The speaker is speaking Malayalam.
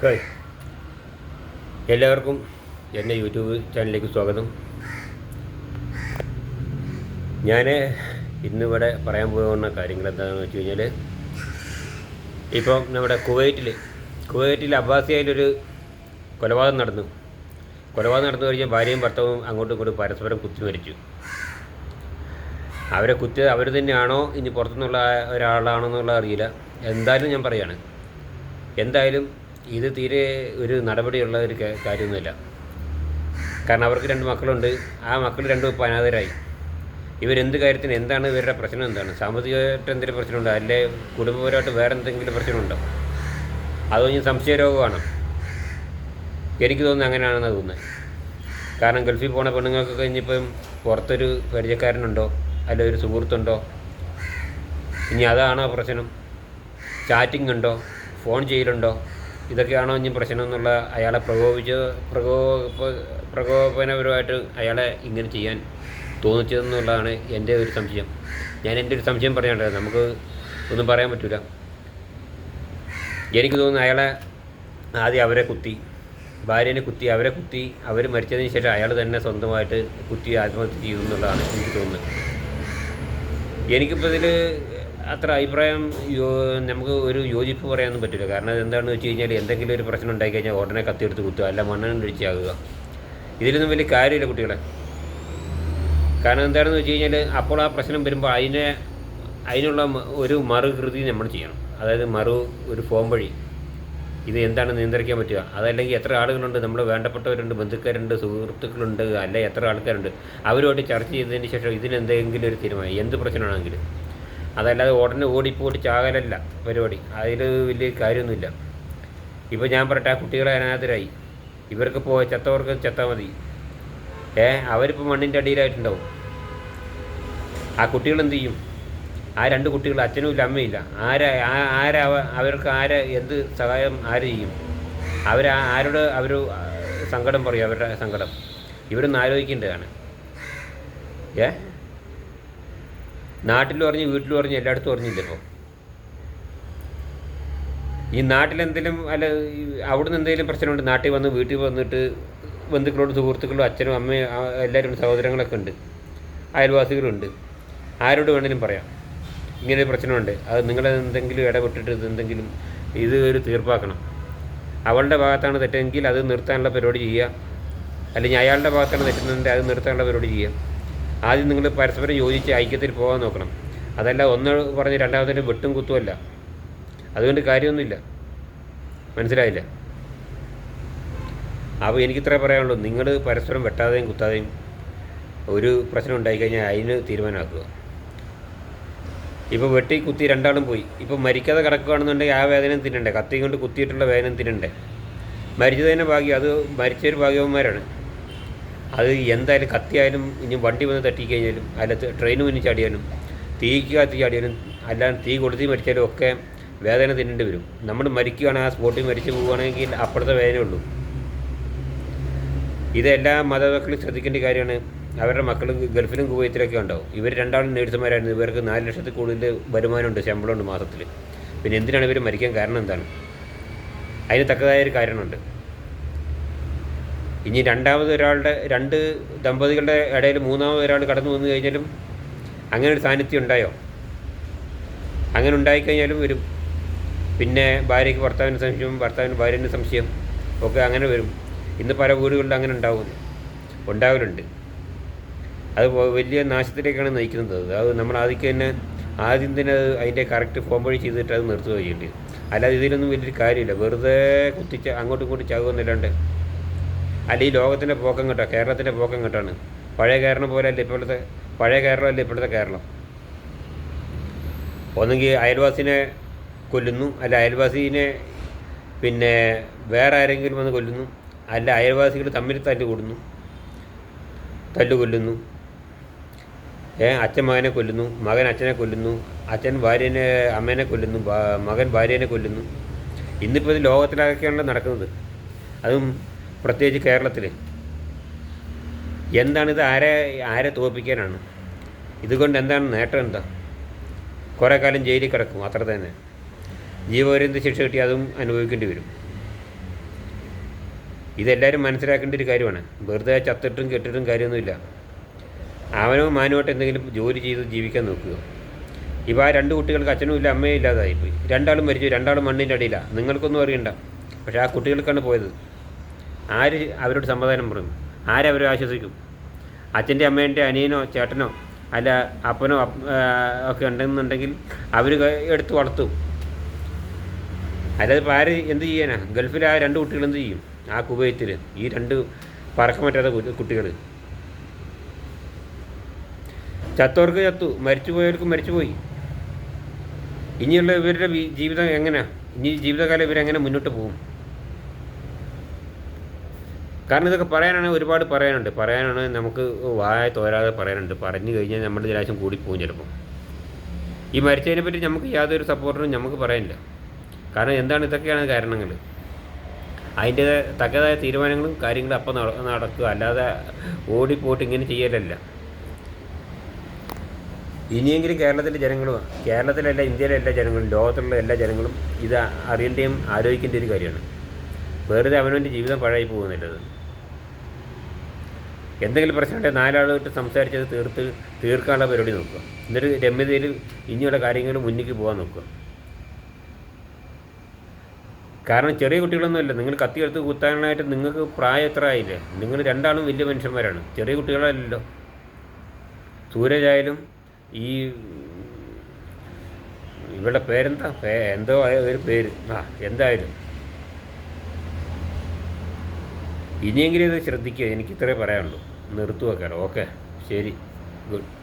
ഹായ്. എല്ലാവർക്കും എന്റെ യൂട്യൂബ് ചാനലിലേക്ക് സ്വാഗതം. ഞാൻ ഇന്നിവിടെ പറയാൻ പോകുന്ന കാര്യങ്ങൾ എന്താണെന്ന് വെച്ച് കഴിഞ്ഞാൽ ഇപ്പം നമ്മുടെ കുവൈറ്റിൽ കുവൈറ്റിൽ അബ്ബാസിയയിലൊരു കൊലപാതകം നടന്നു. കൊലപാതകം നടന്നു കഴിഞ്ഞാൽ ഭാര്യയും ഭർത്താവും അങ്ങോട്ടും ഇങ്ങോട്ടും പരസ്പരം കുത്തി മരിച്ചു. അവരെ കുത്തി അവർ തന്നെയാണോ ഇനി പുറത്തുനിന്നുള്ള ഒരാളാണോ എന്നുള്ള അറിയില്ല. എന്തായാലും ഞാൻ പറയാണ്. എന്തായാലും ഇത് തീരെ ഒരു നടപടിയുള്ള ഒരു കാര്യമൊന്നുമില്ല. കാരണം അവർക്ക് രണ്ട് മക്കളുണ്ട്. ആ മക്കൾ രണ്ടും അനാഥരായി. ഇവരെന്ത് കാര്യത്തിന് എന്താണ് ഇവരുടെ പ്രശ്നം എന്താണ്? സാമ്പത്തികമായിട്ട് എന്തെങ്കിലും പ്രശ്നമുണ്ടോ? അല്ലെ കുടുംബപരമായിട്ട് വേറെ എന്തെങ്കിലും പ്രശ്നമുണ്ടോ? അതോ ഇനി സംശയരോഗമാണ്? എനിക്ക് തോന്നുന്നത് അങ്ങനെയാണെന്ന് തോന്നുന്നത് കാരണം ഗൾഫിൽ പോണ പെണ്ണുങ്ങൾക്ക് ഇനിയിപ്പം പുറത്തൊരു പരിചയക്കാരനുണ്ടോ? അല്ലെ ഒരു സുഹൃത്തുണ്ടോ? ഇനി അതാണോ പ്രശ്നം? ചാറ്റിംഗ് ഉണ്ടോ? ഫോൺ ചെയ്യലുണ്ടോ? ഇതൊക്കെയാണോ ഇനി പ്രശ്നം എന്നുള്ള അയാളെ പ്രകോപിച്ച് പ്രകോപ പ്രകോപനപരമായിട്ട് അയാളെ ഇങ്ങനെ ചെയ്യാൻ തോന്നിച്ചതെന്നുള്ളതാണ് എന്റെ ഒരു സംശയം. ഞാൻ എന്റെ ഒരു സംശയം പറയാനുള്ളത് നമുക്ക് ഒന്നും പറയാൻ പറ്റില്ല എനിക്ക് തോന്നുന്നു അയാളെ ആദ്യം അവരെ കുത്തി ഭാര്യനെ കുത്തി അവരെ കുത്തി അവർ മരിച്ചതിന് ശേഷം അയാൾ തന്നെ സ്വന്തമായിട്ട് കുത്തി ആത്മഹത്യ ചെയ്തു എന്നുള്ളതാണ് എനിക്ക് തോന്നുന്നത്. എനിക്കിപ്പോൾ ഇതിൽ അത്ര അഭിപ്രായം നമുക്ക് ഒരു യോജിപ്പ് പറയാനൊന്നും പറ്റില്ല. കാരണം എന്താണെന്ന് വെച്ച് കഴിഞ്ഞാൽ എന്തെങ്കിലും ഒരു പ്രശ്നം ഉണ്ടായി കഴിഞ്ഞാൽ ഉടനെ കത്തിയെടുത്ത് കുത്തുക. അല്ല മണ്ണെണ്ണ ഒഴിച്ചാകുക ഇതിലൊന്നും വലിയ കാര്യമില്ല കുട്ടികളെ. കാരണം എന്താണെന്ന് വെച്ച് കഴിഞ്ഞാൽ അപ്പോൾ ആ പ്രശ്നം വരുമ്പോൾ അതിനെ അതിനുള്ള ഒരു മറുകൃതി നമ്മൾ ചെയ്യണം. അതായത് മറു ഒരു ഫോം വഴി ഇത് എന്താണ് നിയന്ത്രിക്കാൻ പറ്റുക. അതല്ലെങ്കിൽ എത്ര ആളുകളുണ്ട് നമ്മൾ വേണ്ടപ്പെട്ടവരുണ്ട് ബന്ധുക്കാരുണ്ട് സുഹൃത്തുക്കളുണ്ട് അല്ലെ എത്ര ആൾക്കാരുണ്ട് അവരുമായിട്ട് ചർച്ച ചെയ്തതിന് ശേഷം ഇതിനെന്തെങ്കിലും ഒരു തീരുമാനം എന്ത് പ്രശ്നമാണെങ്കിലും. അതല്ലാതെ ഉടനെ ഓടിപ്പോടി ചാകലല്ല പരിപാടി. അതിൽ വലിയ കാര്യമൊന്നുമില്ല. ഇപ്പോൾ ഞാൻ പറയട്ടെ ആ കുട്ടികളെ അനാഥരായി. ഇവർക്ക് പോയ ചത്തവർക്ക് ചത്താൽ മതി. ഏ അവരിപ്പോൾ മണ്ണിന്റെ അടിയിലായിട്ടുണ്ടാവും. ആ കുട്ടികൾ എന്ത് ചെയ്യും? ആ രണ്ട് കുട്ടികൾ അച്ഛനും ഇല്ല അമ്മയില്ല ആരാ ആരാ അവർക്ക് ആരെ എന്ത് സഹായം ആര് ചെയ്യും? അവർ ആരോട് അവർ സങ്കടം പറയും അവരുടെ സങ്കടം. ഇവരൊന്ന് ആലോചിക്കേണ്ടതാണ്. ഏ? നാട്ടിൽ അറിഞ്ഞ് വീട്ടിലും അറിഞ്ഞ് എല്ലായിടത്തും പറഞ്ഞില്ല ഇപ്പോൾ ഈ നാട്ടിലെന്തെങ്കിലും അല്ല അവിടെ അവിടുന്ന് എന്തെങ്കിലും പ്രശ്നമുണ്ട്? നാട്ടിൽ വന്ന് വീട്ടിൽ വന്നിട്ട് ബന്ധുക്കളോട് സുഹൃത്തുക്കളും അച്ഛനും അമ്മയും എല്ലാവരും സഹോദരങ്ങളൊക്കെ ഉണ്ട്. അയൽവാസികളുണ്ട്. ആരോട് വേണമെങ്കിലും പറയാം. ഇങ്ങനെ പ്രശ്നമുണ്ട്. അത് നിങ്ങളെന്തെങ്കിലും ഇടപെട്ടിട്ട് ഇത് എന്തെങ്കിലും ഇത് ഒരു തീർപ്പാക്കണം. അവളുടെ ഭാഗത്താണ് തെറ്റെങ്കിൽ അത് നിർത്താനുള്ള പരിപാടി ചെയ്യുക. അല്ലെങ്കിൽ അയാളുടെ ഭാഗത്താണ് തെറ്റുന്നുണ്ടെങ്കിൽ അത് നിർത്താനുള്ള പരിപാടി ചെയ്യുക. ആദ്യം നിങ്ങൾ പരസ്പരം യോജിച്ച് ഐക്യത്തിൽ പോകാൻ നോക്കണം. അതല്ല ഒന്ന് പറഞ്ഞ് രണ്ടാമതിന് വെട്ടും കുത്തുമല്ല അതുകൊണ്ട് കാര്യമൊന്നുമില്ല. മനസ്സിലായില്ല? അപ്പോൾ എനിക്ക് ഇത്രേ പറയാനുള്ളൂ. നിങ്ങൾ പരസ്പരം വെട്ടാതെയും കുത്താതെയും ഒരു പ്രശ്നം ഉണ്ടായിക്കഴിഞ്ഞാൽ അതിന് തീരുമാനമാക്കുക. ഇപ്പോൾ വെട്ടി കുത്തി രണ്ടാളും പോയി. ഇപ്പോൾ മരിക്കാതെ കിടക്കുകയാണെന്നുണ്ടെങ്കിൽ ആ വേദന തിന്നണ്ടേ? കത്തി കൊണ്ട് കുത്തിയിട്ടുള്ള വേദന തിന്നണ്ടേ? മരിച്ചതിന്റെ ഭാഗ്യം അത് മരിച്ചൊരു ഭാഗ്യവന്മാരാണ്. അത് എന്തായാലും കത്തിയായാലും ഇനി വണ്ടി വന്ന് തട്ടിക്കഴിഞ്ഞാലും അല്ല ട്രെയിൻ മുന്നിൽ ചാടിയാലും തീക്ക് കത്തി ചാടിയാലും അല്ലാതെ തീ കൊടുത്തി മരിച്ചാലും ഒക്കെ വേദന തിന്നേണ്ടി വരും. നമ്മൾ മരിക്കുകയാണെങ്കിൽ ആ സ്പോട്ടിൽ മരിച്ചു പോവുകയാണെങ്കിൽ അപ്പുറത്തെ വേദന ഉള്ളൂ. ഇതെല്ലാ മതമക്കളും ശ്രദ്ധിക്കേണ്ട കാര്യമാണ്. അവരുടെ മക്കൾ ഗൾഫിലും കുവൈത്തിലൊക്കെ ഉണ്ടാവും. ഇവർ രണ്ടാളും നേഴ്സുമാരായിരുന്നു. ഇവർക്ക് നാല് ലക്ഷത്തിൽ കൂടുതൽ വരുമാനമുണ്ട് ശമ്പളമുണ്ട് മാസത്തിൽ. പിന്നെ എന്തിനാണ് ഇവർ മരിക്കാൻ കാരണം എന്താണ്? അതിന് തക്കതായ ഒരു കാരണമുണ്ട്. ഇനി രണ്ടാമത് ഒരാളുടെ രണ്ട് ദമ്പതികളുടെ ഇടയിൽ മൂന്നാമത് ഒരാൾ കടന്നു വന്നു കഴിഞ്ഞാലും അങ്ങനെ ഒരു സാന്നിധ്യം ഉണ്ടായോ? അങ്ങനെ ഉണ്ടായിക്കഴിഞ്ഞാലും വരും. പിന്നെ ഭാര്യയ്ക്ക് ഭർത്താവിന് സംശയം ഭർത്താവിന് ഭാര്യന് സംശയം ഒക്കെ അങ്ങനെ വരും. ഇന്ന് പല വീടുകളിലും അങ്ങനെ ഉണ്ടാവും ഉണ്ടാവലുണ്ട്. അത് വലിയ നാശത്തിലേക്കാണ് നയിക്കുന്നത്. അത്. അത് നമ്മൾ ആദ്യം തന്നെ ആദ്യം തന്നെ അത് അതിന്റെ കറക്റ്റ് ഫോം വഴി ചെയ്തിട്ട് അത് നിർത്തുക ചെയ്യേണ്ടത്. അല്ലാതെ ഇതിലൊന്നും വലിയൊരു കാര്യമില്ല. വെറുതെ കുത്തിച്ച് അങ്ങോട്ടും ഇങ്ങോട്ടും ചാകുമെന്നില്ലാണ്ട് അല്ല ഈ ലോകത്തിന്റെ പോക്കം കേട്ടോ കേരളത്തിന്റെ പോക്കം കേട്ടാണ് പഴയ കേരളം പോലെയല്ല ഇപ്പോഴത്തെ പഴയ കേരളം അല്ല ഇപ്പോഴത്തെ കേരളം. ഒന്നെങ്കിൽ അയൽവാസിനെ കൊല്ലുന്നു അല്ല അയൽവാസിനെ പിന്നെ വേറെ ആരെങ്കിലും വന്ന് കൊല്ലുന്നു അല്ല അയൽവാസികൾ തമ്മിൽ തല്ല് കൂടുന്നു തല്ല് കൊല്ലുന്നു. ഏ അച്ഛൻ മകനെ കൊല്ലുന്നു മകൻ അച്ഛനെ കൊല്ലുന്നു അച്ഛൻ ഭാര്യനെ അമ്മേനെ കൊല്ലുന്നു മകൻ ഭാര്യനെ കൊല്ലുന്നു. ഇന്നിപ്പോൾ ഇത് ലോകത്തിലൊക്കെയാണല്ലോ നടക്കുന്നത്. അതും പ്രത്യേകിച്ച് കേരളത്തിൽ. എന്താണിത്? ആരെ ആരെ തോൽപ്പിക്കാനാണ്? ഇതുകൊണ്ട് എന്താണ് നേട്ടം എന്താ? കുറേ കാലം ജയിലിൽ കിടക്കും അത്ര തന്നെ. ജീവപര്യന്ത ശിക്ഷ കിട്ടി അതും അനുഭവിക്കേണ്ടി വരും. ഇതെല്ലാവരും മനസ്സിലാക്കേണ്ട ഒരു കാര്യമാണ്. വെറുതെ ചത്തിട്ടും കെട്ടിട്ടും കാര്യമൊന്നുമില്ല. അവനോ മാനുമായിട്ട് എന്തെങ്കിലും ജോലി ചെയ്ത് ജീവിക്കാൻ നോക്കുക. ഇപ്പോൾ ആ രണ്ട് കുട്ടികൾക്ക് അച്ഛനും ഇല്ല അമ്മയും ഇല്ലാതായിപ്പോയി. രണ്ടാളും മരിച്ചു രണ്ടാളും മണ്ണിന്റെ അടിയിലാണ് നിങ്ങൾക്കൊന്നും അറിയണ്ട. പക്ഷേ ആ കുട്ടികൾക്കാണ് പോയത്. ആര് അവരോട് സമാധാനം പറയും ആരവരെ ആശ്വസിക്കും? അച്ഛന്റെ അമ്മേന്റെ അനിയനോ ചേട്ടനോ അല്ല അപ്പനോ ഒക്കെ ഉണ്ടെന്നുണ്ടെങ്കിൽ അവർ എടുത്ത് വളർത്തും. അല്ലാതെ ഇപ്പോൾ ആര് എന്ത് ചെയ്യാനാ? ഗൾഫിൽ ആ രണ്ട് കുട്ടികൾ എന്ത് ചെയ്യും? ആ കുവൈത്തിൽ ഈ രണ്ട് പറക്കം പറ്റാത്ത കുട്ടികൾ ചത്തവർക്ക് ചത്തു. മരിച്ചുപോയവർക്ക് മരിച്ചുപോയി. ഇനിയുള്ള ഇവരുടെ ജീവിതം എങ്ങനെ? ഇനി ജീവിതകാലം ഇവരെങ്ങനെ മുന്നോട്ട് പോകും? കാരണം ഇതൊക്കെ പറയാനാണെങ്കിൽ ഒരുപാട് പറയാനുണ്ട്. പറയാനാണെങ്കിൽ നമുക്ക് വായ തോരാതെ പറയാനുണ്ട്. പറഞ്ഞു കഴിഞ്ഞാൽ നമ്മുടെ ജലാശം കൂടിപ്പോകും ചിലപ്പോൾ. ഈ മരിച്ചതിനെ പറ്റി നമുക്ക് യാതൊരു സപ്പോർട്ടിനും നമുക്ക് പറയാനില്ല. കാരണം എന്താണ് ഇതൊക്കെയാണ് കാരണങ്ങൾ. അതിന്റെ തക്കതായ തീരുമാനങ്ങളും കാര്യങ്ങളും അപ്പം നടക്കുക. അല്ലാതെ ഓടിപ്പോയിട്ട് ഇങ്ങനെ ചെയ്യലല്ല. ഇനിയെങ്കിലും കേരളത്തിലെ ജനങ്ങളും കേരളത്തിലല്ല ഇന്ത്യയിലെ എല്ലാ ജനങ്ങളും ലോകത്തിലുള്ള എല്ലാ ജനങ്ങളും ഇത് അറിയേണ്ടതും ആലോചിക്കേണ്ട ഒരു കാര്യമാണ്. വെറുതെ അവനവന്റെ ജീവിതം പഴയി പോകുന്നില്ലത്. എന്തെങ്കിലും പ്രശ്നമുണ്ടെങ്കിൽ നാലാളുമായിട്ട് സംസാരിച്ചത് തീർത്ത് തീർക്കാനുള്ള പരിപാടി നോക്കുക. എന്നിട്ട് രമ്യതയിൽ ഇനിയുള്ള കാര്യങ്ങൾ മുന്നിലേക്ക് പോകാൻ നോക്കുക. കാരണം ചെറിയ കുട്ടികളൊന്നുമല്ല നിങ്ങൾ കത്തിയെടുത്ത് കുത്താനായിട്ട് നിങ്ങൾക്ക് പ്രായം എത്ര ആയില്ലേ? നിങ്ങൾ രണ്ടാളും വലിയ മനുഷ്യന്മാരാണ്. ചെറിയ കുട്ടികളല്ലല്ലോ. സൂരജായാലും ഈ ഇവളുടെ പേരെന്താ? പേ എന്തോ ആയ ഒരു പേര്. ആ എന്തായാലും. ഇനിയെങ്കിലും ഇത് ശ്രദ്ധിക്കുക. എനിക്ക് ഇത്രേ പറയാനുള്ളൂ. നിർത്തുവെക്കാലോ ഓക്കെ. ശരി. ഗുഡ്.